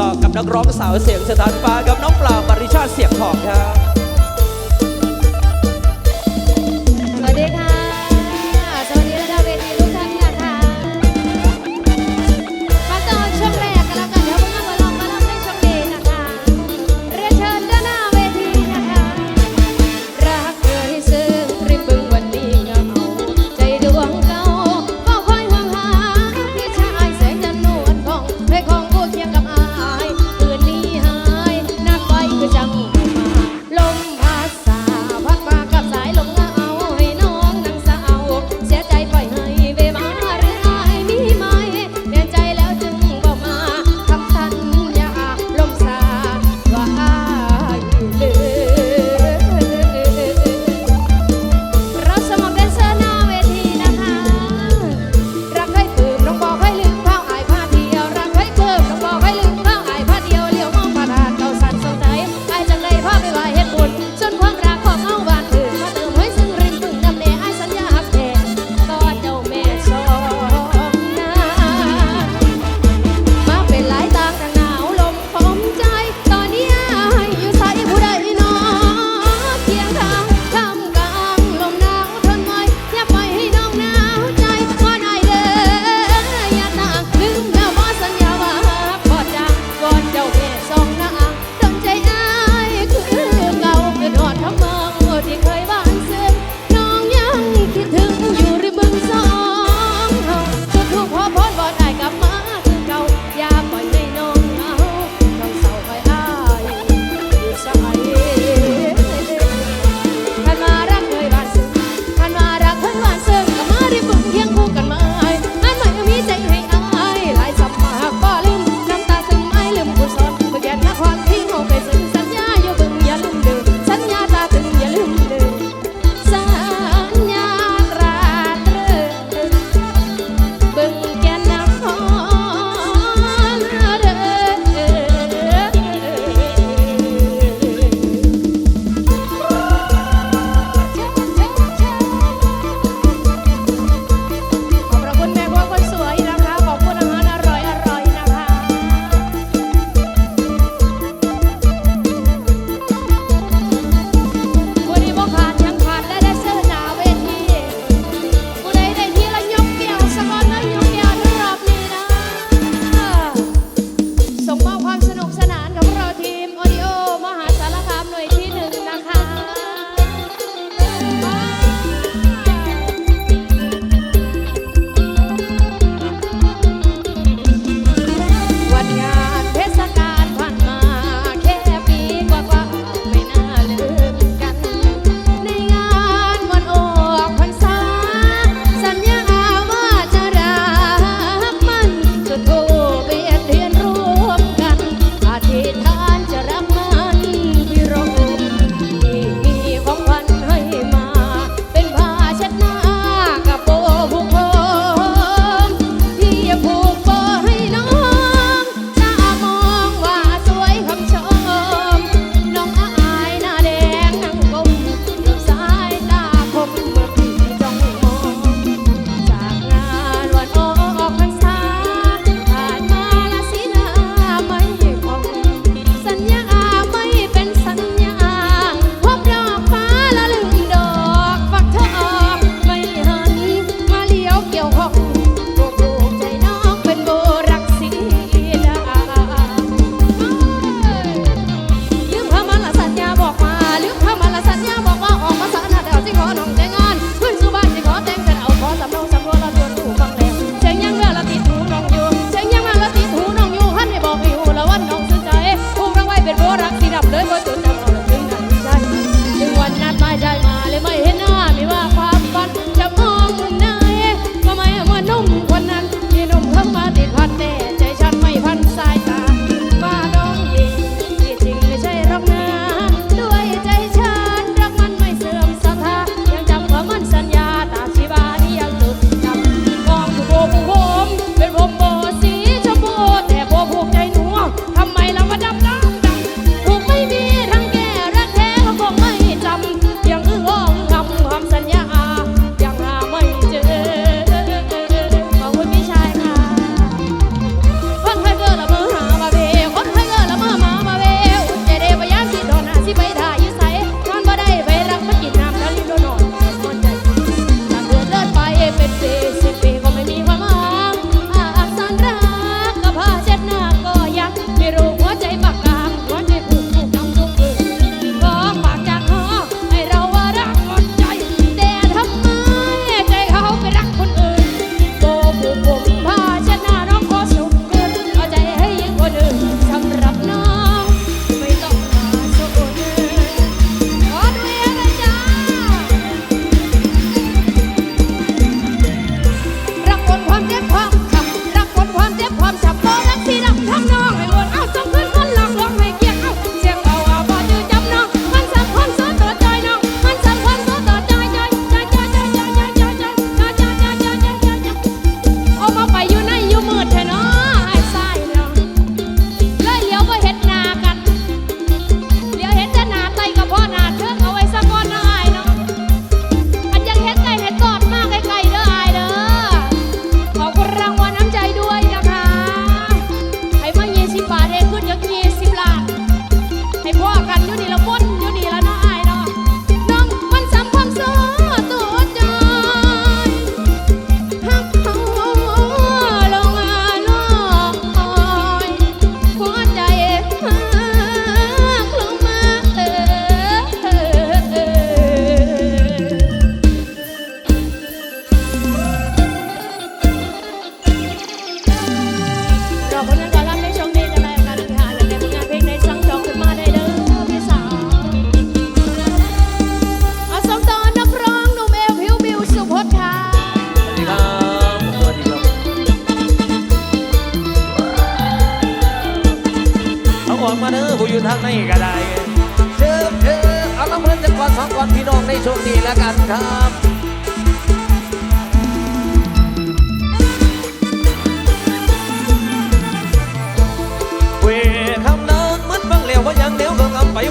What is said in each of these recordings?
ต่อกับนักร้องสาวเสียงสถานฟ้ากับน้องปลาบริชาติเสียงทองครับ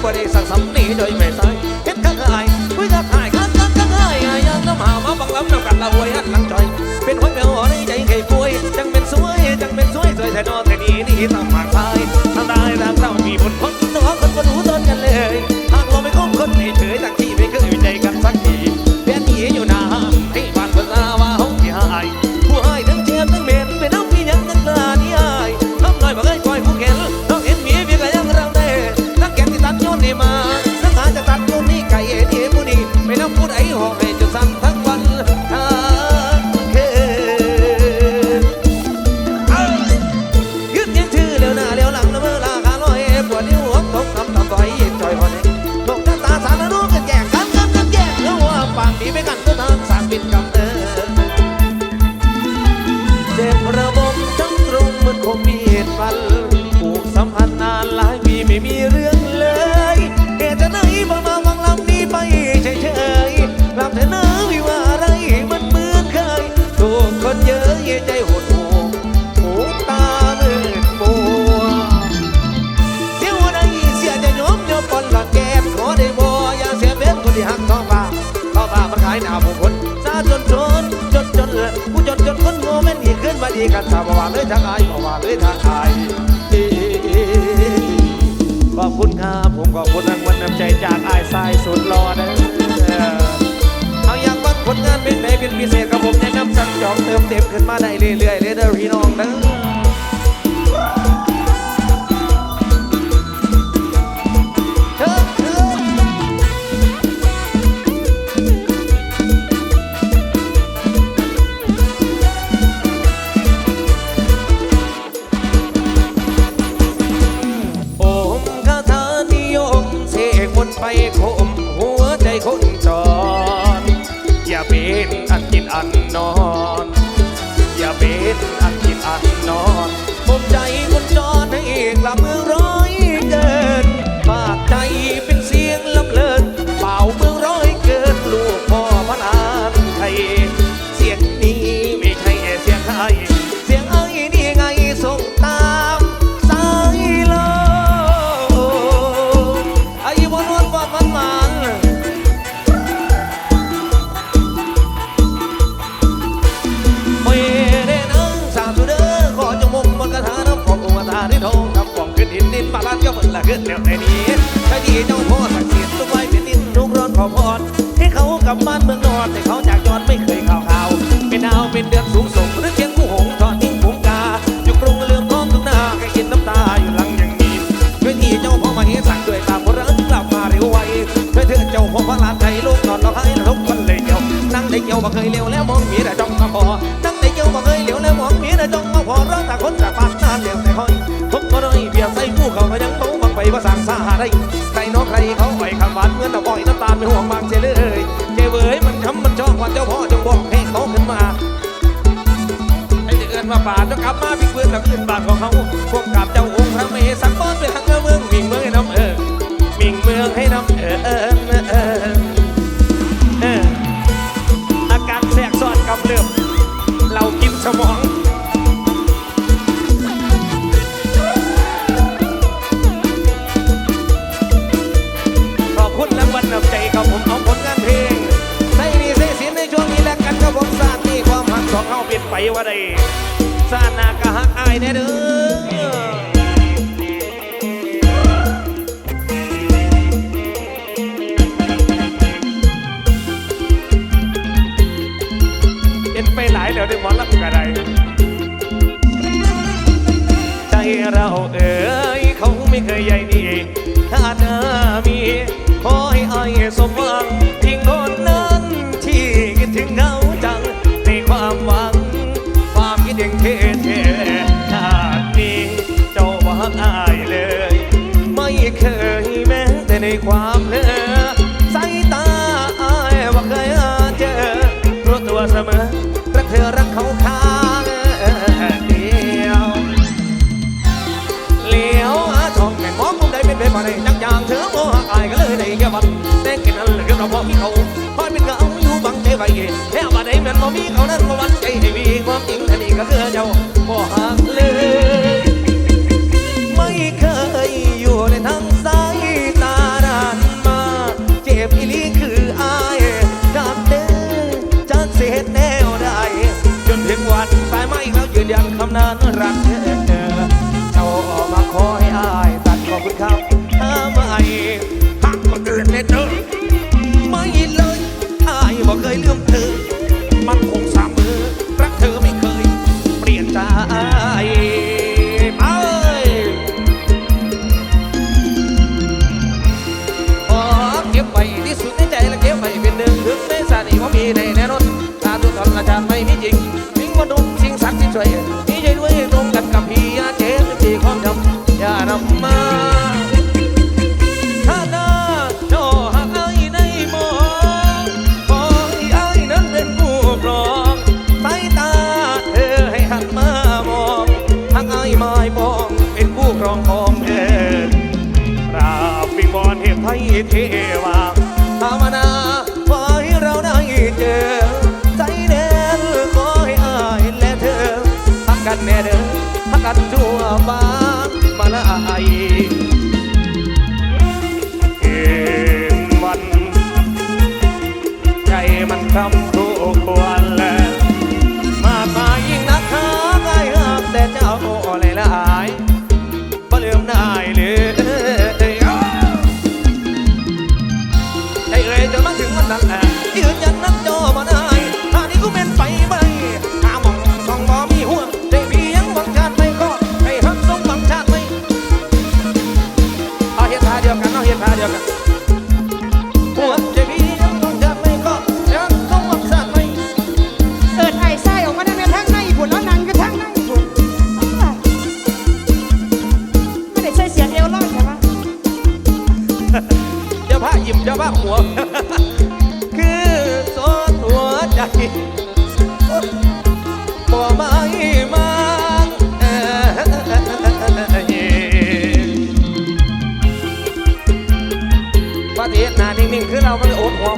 บ่ได้สักสำนีโดยไม่ใส่เฮ็ดข้างอายคุยกับอายข้างข้างข้างอายอายยังน้ำหามาบังลำน้ำกันละหวยหันหลังจอย เป็นห้อยแมวในใจเคยป่วย จังเป็นสวย จังเป็นสวยสวยแต่นอนแต่นี้นี่ตามหมากีกันถ้าบว่าเลยทางอายบ่ว่าเลยทางอายขอบคุณครับผมขอบคุณรางวัลน้ำใจจากอายทรายสุดรอเด้อเอาอยากฟังผลงานเป็นไหนเป็นพิเศษกับผมแนะนำสั่งจองเติมเต็มขึ้นมาได้เรื่อยๆเลยเด้อพี่น้องเด้อ ละขึ้นแล้วในนี้ใครดีเจ้าพ่อศักดิ์สิทธิ์ลูกไว้เป็นดินทุกร้อนขอพรให้เขากลับบ้านเมืองนอนแต่เขาจากจอดไม่เคยข่าวข่าวเป็นดาวเป็นเดือนสูงส่งหรือเชียงคู่หงทอดทิ้งผงกาอยู่กรุงเรืองทองทุกนาแค่กินน้ำตาอยู่หลังอย่างนี้ช่วยที่เจ้าพ่อมาเฮสั่งด้วยตามพระรักกลับมาเร็วไวช่วยเถิดเจ้าพ่อพระลานใจลูกนอนเราให้ทุกคนเลยเดียวนั่งได้เกี่ยวบ่เคยเลี้ยวแล้วมองมีแต่จ้องมาพอนั่งได้เกี่ยวบ่เคยเลี้ยวแล้วมองมีแต่จ้องมาพอเราแต่ค ว่าสั่งสาได้ใครน้องใครเขาไปคำหวานเหมือนน้ำอ้อยน้ำตาลไม่ห่วงบางเจเลยเจเวยมันช้ำมันชอบวันเจ้าพ่อจงบอกให้เขาขึ้นมาให้เดือนมาป่าจะกลับมาพิกเพื่อนแล้วขึ้นบาทของเขาพวกกับเจ้าองค์พระเมสักต้อนไปทาง ว่าได้สาดหนากะฮักอายแน่เด้อ เขานั้นมาวัดใจให้มีความจริงอันนี้ก็คือเจ้าบ่หักเลย ไม่เคยอยู่ในทางสายตาดันมา เจ็บอีลีคืออายจากเด้อจากเศษแนวได้ จนถึงวันตายไม่แล้วยืนยันคำนั้นรักเธอเจ้าออกมาขอให้อายตัดขอบคุณครับ ทั้อ่ายืน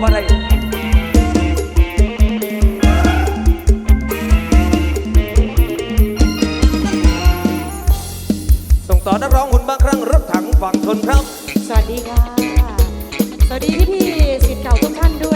บ่ได้ส่งต่อนักร้องหุ่นบางครั้งรถถังฝั่งทนครับ สวัสดีค่ะ สวัสดีพี่พี่สิทธิ์เก่าทุกท่านด้วย